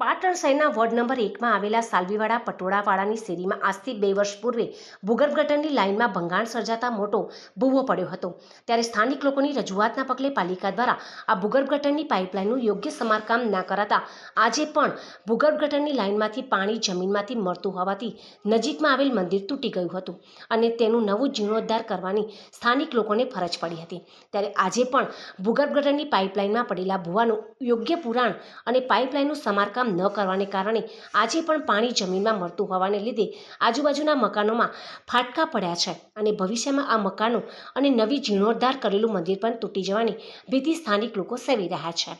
પાટણ શહેરના ward number એકમાં આવેલા સાલવીવાડા પટોળાવાડાની શેરીમાં આજથી બે વર્ષ પૂર્વે ભૂગર્ભ ગટરની લાઇનમાં ભંગાણ સર્જાતા મોટો ભૂવો પડ્યો હતો. ત્યારે સ્થાનિક લોકોની રજૂઆતના પગલે પાલિકા દ્વારા આ ભૂગર્ભ ગટરની પાઇપલાઇનનું યોગ્ય સમારકામ ના કરાતા આજે પણ ભૂગર્ભ ગટરની લાઇનમાંથી પાણી જમીનમાંથી મળતું હોવાથી નજીકમાં આવેલ મંદિર તૂટી ગયું હતું અને તેનું નવું જીર્ણોદ્ધાર કરવાની સ્થાનિક લોકોને ફરજ પડી હતી. ત્યારે આજે પણ ભૂગર્ભ ગટરની પાઇપલાઇનમાં પડેલા ભૂવાનું યોગ્ય પુરાણ અને પાઇપલાઇનનું સમારકામ ન કરવાને કારણે આજે પણ પાણી જમીનમાં મળતું હોવાને લીધે આજુબાજુના મકાનોમાં ફાટકા પડ્યા છે અને ભવિષ્યમાં આ મકાનો અને નવી જીર્ણોદ્ધાર કરેલું મંદિર પણ તૂટી જવાની ભીતિ સ્થાનિક લોકો સેવી રહ્યા છે.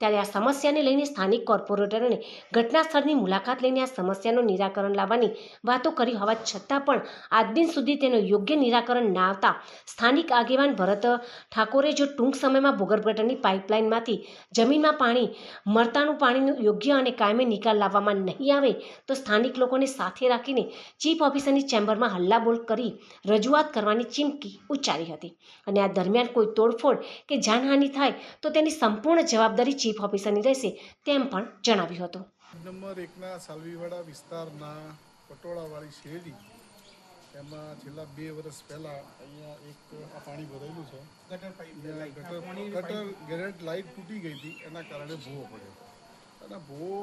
ત્યારે આ સમસ્યાને લઈને સ્થાનિક કોર્પોરેટરોને ઘટના સ્થળની મુલાકાત લઈને આ સમસ્યાનું નિરાકરણ લાવવાની વાતો કરી હોવા છતાં પણ આજ દિન સુધી તેનું યોગ્ય નિરાકરણ ના આવતા સ્થાનિક આગેવાન ભરત ઠાકોરે જો ટૂંક સમયમાં ભૂગર્ભ પાઇપલાઇનમાંથી જમીનમાં પાણી, મળતાનું પાણીનું યોગ્ય અને કાયમી નિકાલ લાવવામાં નહીં આવે તો સ્થાનિક લોકોને સાથે રાખીને ચીફ ઓફિસરની ચેમ્બરમાં હલ્લાબોલ કરી રજૂઆત કરવાની ચીમકી ઉચ્ચારી હતી. અને આ દરમિયાન કોઈ તોડફોડ કે જાનહાનિ થાય તો તેની સંપૂર્ણ જવાબદારી ચીફ ઓફિસરની રહેશે તેમ પણ જણાવ્યું હતું. નંબર એકના સાલવીવાડા વિસ્તારના પટોળાવાળી શેરડી, એમાં છેલ્લા બે વર્ષ પહેલાં અહીંયા એક આ પાણી ભરેલું છે. ગટર ગટર ગેરેટ લાઇટ તૂટી ગઈ હતી, એના કારણે ભૂવો પડ્યો. અને ભૂવો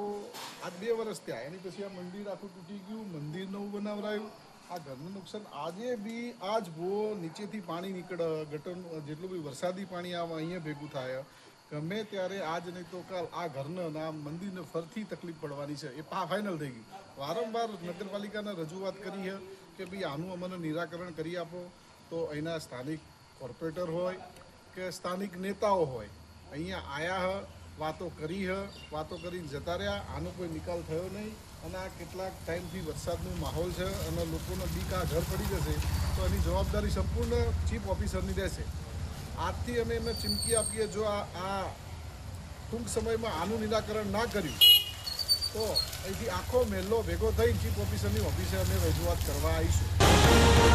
આ બે વર્ષ ત્યાં એની પછી આ મંદિર આખું તૂટી ગયું, મંદિર નવું બનાવરાયું. આ ઘરનું નુકસાન આજે બી આ જ ભૂવો નીચેથી પાણી નીકળે ગટરનું જેટલું બી વરસાદી પાણી આવે અહીંયા ભેગું થાય. ગમે ત્યારે આજ નહીં તો કાલ આ ઘરના આ મંદિરને ફરથી તકલીફ પડવાની છે. એ પા ફાઇનલ થઈ ગઈ. વારંવાર નગરપાલિકાને રજૂઆત કરી છે કે ભાઈ આનું અમને નિરાકરણ કરી આપો. તો અહીંના સ્થાનિક કોર્પોરેટર હોય કે સ્થાનિક નેતાઓ હોય, અહીંયા આયા હ, વાતો કરી હ, વાતો કરીને જતા રહ્યા. આનો કોઈ નિકાલ થયો નહીં. અને આ કેટલાક ટાઈમથી વરસાદનો માહોલ છે અને લોકોનો બીક આ ઘર પડી જશે, તો એની જવાબદારી સંપૂર્ણ ચીફ ઓફિસરની રહેશે. આજથી અમે એમને ચીમકી આપીએ જો આ આ ટૂંક સમયમાં આનું નિરાકરણ ના કર્યું, તો અહીંથી આખો મહેલો ભેગો થઈ ચીફ ઓફિસરની ઓફિસે અમે રજૂઆત કરવા આવીશું.